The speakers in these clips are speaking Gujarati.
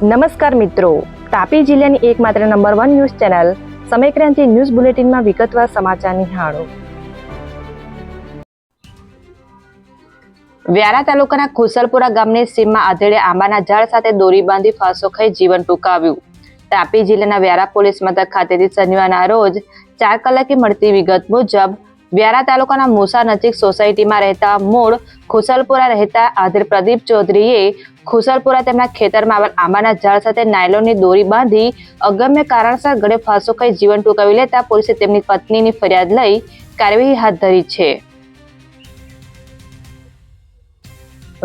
નમસ્કાર મિત્રો. તાપી જિલ્લાની એકમાત્ર number one news channel Samaykranti news બુલેટિનમાં વિગતવાર સમાચાર નિહાળો વ્યારા તાલુકાના ખુસલપુરા ગામની સીમમાં આધેડે આંબાના ઝાડ સાથે દોરી બાંધી ફાંસો ખાઈ જીવન ટૂંકાવ્યું. તાપી જિલ્લાના વ્યારા પોલીસ મથક ખાતેથી શનિવારના રોજ ચાર કલાકે મળતી વિગત મુજબ વ્યારા તાલુકાના મુસા નજીક સોસાયટીમાં રહેતા મૂળ ખુસલપુરા રહેતા આધીર પ્રદીપ ચૌધરીએ ખુસલપુરા તેમના ખેતરમાં આવેલ આંબાના ઝાડ સાથે નાયલોનની દોરી બાંધી અગમ્ય કારણસર ગળે ફાંસો ખાઈ જીવન ટૂંકાવી લેતા પોલીસે તેમની પત્નીની ફરિયાદ લઈ કાર્યવાહી હાથ ધરી છે.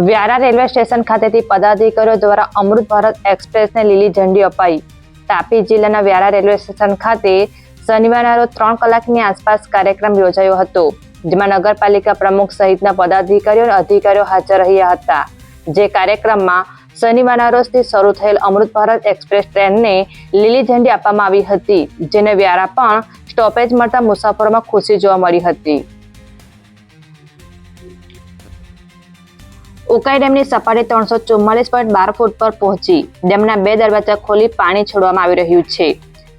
વ્યારા રેલવે સ્ટેશન ખાતેથી પદાધિકારીઓ દ્વારા અમૃત ભારત એક્સપ્રેસને લીલી ઝંડી અપાઈ. તાપી જિલ્લાના વ્યારા રેલવે સ્ટેશન ખાતે શનિવારના રોજ ત્રણ કલાકની આસપાસ કાર્યક્રમ યોજાયો હતો, જેમાં નગરપાલિકા પ્રમુખ સહિતના પદાધિકારીઓ અને અધિકારીઓ હાજર રહ્યા હતા. જે કાર્યક્રમમાં શનિવારના રોજથી શરૂ થયેલ અમૃત ભારત એક્સપ્રેસ ટ્રેનને લીલી ઝંડી આપવામાં આવી હતી, જેને વ્યારા પણ સ્ટોપેજ મળતા મુસાફરોમાં ખુશી જોવા મળી હતી. ઉકાઈ ડેમની સપાટી ત્રણસો ચુમ્માલીસ પોઈન્ટ બાર ફૂટ પર પહોંચી ડેમના બે દરવાજા ખોલી પાણી છોડવામાં આવી રહ્યું છે.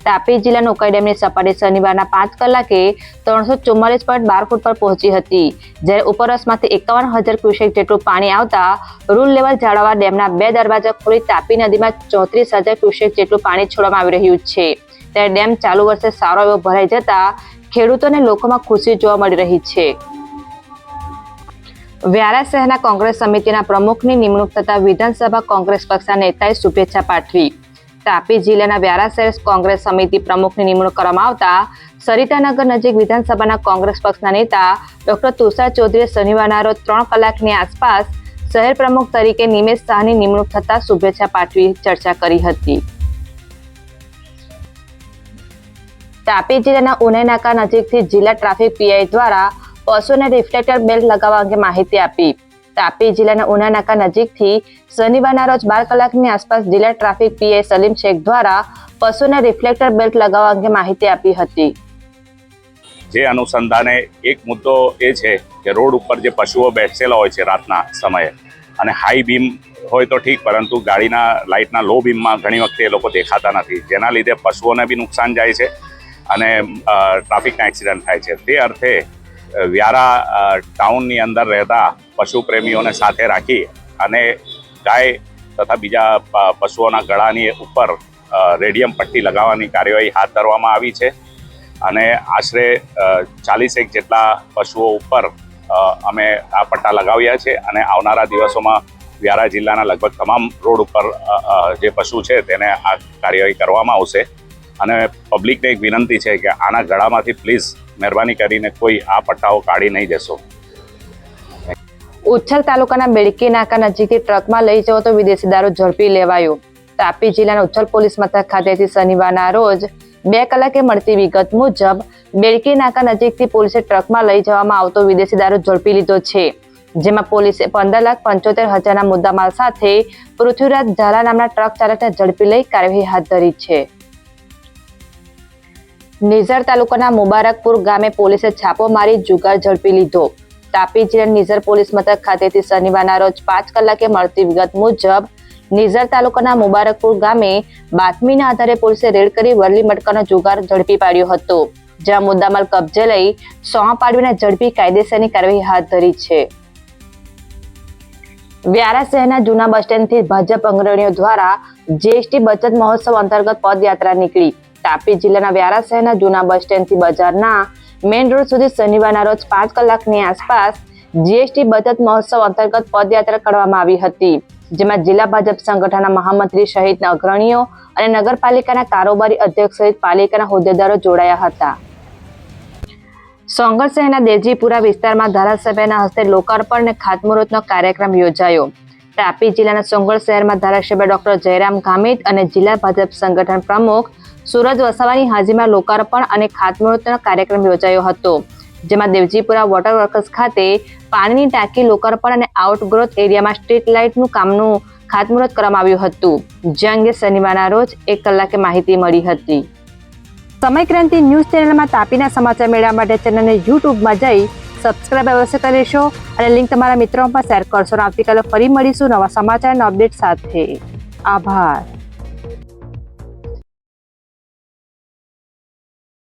તાપી જિલ્લાના ઉકાઈ ડેમની સપાટી શનિવારના પાંચ કલાકે ત્રણસો ચુમ્માલીસ પોઈન્ટ બાર ફૂટ પર પહોંચી હતી. જ્યારે ઉપરવાસમાંથી એકાવન હજાર ક્યુસેક જેટલું પાણી આવતા રૂલ લેવલ જાળવવા ડેમના બે દરવાજા ખોલી તાપી નદીમાં ચોત્રીસ હજાર ક્યુસેક જેટલું પાણી છોડવામાં આવી રહ્યું છે. ત્યારે ડેમ ચાલુ વર્ષે સારો એવો ભરાઈ જતા ખેડૂતોને લોકોમાં ખુશી જોવા મળી રહી છે. વ્યારા શહેરના કોંગ્રેસ સમિતિના પ્રમુખની નિમણૂક થતા વિધાનસભા કોંગ્રેસ પક્ષના નેતાએ શુભેચ્છા પાઠવી. તાપી જિલ્લાના વ્યારા શહેર કોંગ્રેસ સમિતિ પ્રમુખની નિમણૂક કરવામાં આવતા સરિતાનગર નજીક વિધાનસભાના કોંગ્રેસ પક્ષના નેતા ડોક્ટર તુષાર ચૌધરીએ શનિવારના રોજ ત્રણ કલાકની આસપાસ શહેર પ્રમુખ તરીકે નિમેશ શાહની નિમણૂક થતાં શુભેચ્છા પાઠવી ચર્ચા કરી હતી. તાપી જિલ્લાના ઉનાઈ નજીકથી જિલ્લા ટ્રાફિક પીઆઈ દ્વારા પશુને રિફ્લેક્ટર બેલ્ટ લગાવવા અંગે માહિતી આપી. તાપી જિલ્લાના ઉનાનાકા નજીકથી શનિવારના રોજ બાર કલાકની આસપાસ જિલ્લા ટ્રાફિક પીઆઈ સલીમ શેખ દ્વારા પશુને રિફ્લેક્ટર બેલ્ટ લગાવવા અંગે માહિતી આપી હતી. જે અનુસંધાને એક મુદ્દો એ છે કે રોડ ઉપર જે પશુઓ બેસેલા હોય છે રાતના સમયે, અને હાઈ બીમ હોય તો ઠીક, પરંતુ ગાડીના લાઇટના લો બીમમાં ઘણી વખતે એ લોકો દેખાતા નથી. જેના લીધે પશુઓને બી નુકસાન જાય છે અને ટ્રાફિકના એક્સિડન્ટ થાય છે. તે અર્થે વ્યારા ટાઉનની અંદર રહેતા પશુ પ્રેમીઓને સાથે રાખી અને ગાય તથા બીજા પશુઓના ગળાની ઉપર રેડિયમ પટ્ટી લગાવવાની કાર્યવાહી હાથ ધરવામાં આવી છે. અને આશરે ચાલીસેક જેટલા પશુઓ ઉપર અમે આ પટ્ટા લગાવ્યા છે અને આવનારા દિવસોમાં વ્યારા જિલ્લાના લગભગ તમામ રોડ ઉપર જે પશુ છે તેને આ કાર્યવાહી કરવામાં આવશે. અને પબ્લિકને એક વિનંતી છે કે આના ગળામાંથી પ્લીઝ મહેરબાની કરીને કોઈ આ પટ્ટાઓ કાઢી નહીં જશો ઉચ્છલ તાલુકાના બેડકી નાકા નજીકથી ટ્રકમાં લઈ જવો તો વિદેશી દારૂ ઝડપી લેવાયો. તાપી જિલ્લાના ઉચ્છલ પોલીસ મથક ખાતેથી શનિવારના રોજ બે કલાકે મળતી વિગત મુજબ બેડકી નાકા નજીકથી પોલીસે ટ્રકમાં લઈ જવામાં આવતો વિદેશી દારૂ ઝડપી લીધો છે. જેમાં પોલીસે પંદર લાખ પંચોતેર હજારના મુદ્દામાલ સાથે પૃથ્વીરાજ ઝાલા નામના ટ્રક ચાલકને ઝડપી લઈ કાર્યવાહી હાથ ધરી છે. નિઝર તાલુકાના મુબારકપુર ગામે પોલીસે છાપો મારી જુગાર ઝડપી લીધો. તાપી જિલ્લા નિઝર પોલીસ મથક ખાતેથી શનિવારના રોજ પાંચ કલાકે મળતી વિગત મુજબ, નિઝર તાલુકાના મુબારકપુર ગામે બાતમીના આધારે પોલીસે રેડ કરી વરલી મટકાનો જુગાર ઝડપી પાડ્યો હતો, જ્યાં મુદ્દામાલ કબજે લઈ સોંપ પાડવીને ઝડપી કાયદેસરની કાર્યવાહી હાથ ધરી છે. વ્યારા શહેરના જૂના બસ સ્ટેન્ડથી ભાજપ અગ્રણીઓ દ્વારા જીએસટી બચત મહોત્સવ અંતર્ગત પદયાત્રા નીકળી. તાપી જિલ્લાના વ્યારા શહેરના જૂના બસ સ્ટેન્ડથી બજારના મેઇન રોડ સુધી શનિવારના રોજ પાંચ કલાકની આસપાસ જીએસટી બચત મહોત્સવ અંતર્ગત પદયાત્રા કરવામાં આવી હતી, જેમાં જિલ્લા ભાજપ સંગઠનના મહામંત્રી સહિતના અગ્રણીઓ અને નગરપાલિકાના કારોબારી અધ્યક્ષ સહિત પાલિકાના હોદ્દેદારો જોડાયા હતા. સોંગર શહેરના દેવજીપુરા વિસ્તારમાં ધારાસભ્યના હસ્તે લોકાર્પણ અને ખાતમુહૂર્તનો કાર્યક્રમ યોજાયો. તાપી જિલ્લાના સોંગળ શહેરમાં ધારાસભ્ય ડોક્ટર જયરામ ગામિત અને જિલ્લા ભાજપ સંગઠન પ્રમુખ સુરજ વસાવાની હાજરીમાં લોકાર્પણ અને ખાતમુહૂર્તનો કાર્યક્રમ યોજાયો હતો, જેમાં દેવજીપુરા વોટર વર્કર્સ ખાતે પાણીની ટાંકી લોકાર્પણ અને આઉટગ્રોથ એરિયામાં સ્ટ્રીટ લાઇટનું કામનું ખાતમુહૂર્ત કરવામાં આવ્યું હતું. જે અંગે શનિવારના રોજ એક કલાકે માહિતી મળી હતી. સમયક્રાંતિ ન્યૂઝ ચેનલમાં તાપીના સમાચાર મેળવવા માટે ચેનલને યુટ્યુબમાં જઈ સબસ્ક્રાઇબ અવશ્ય કરી લેશો અને લિંક તમારા મિત્રોમાં શેર કરશો. આવતીકાલે ફરી મળીશું નવા સમાચાર અને અપડેટ સાથે. આભાર.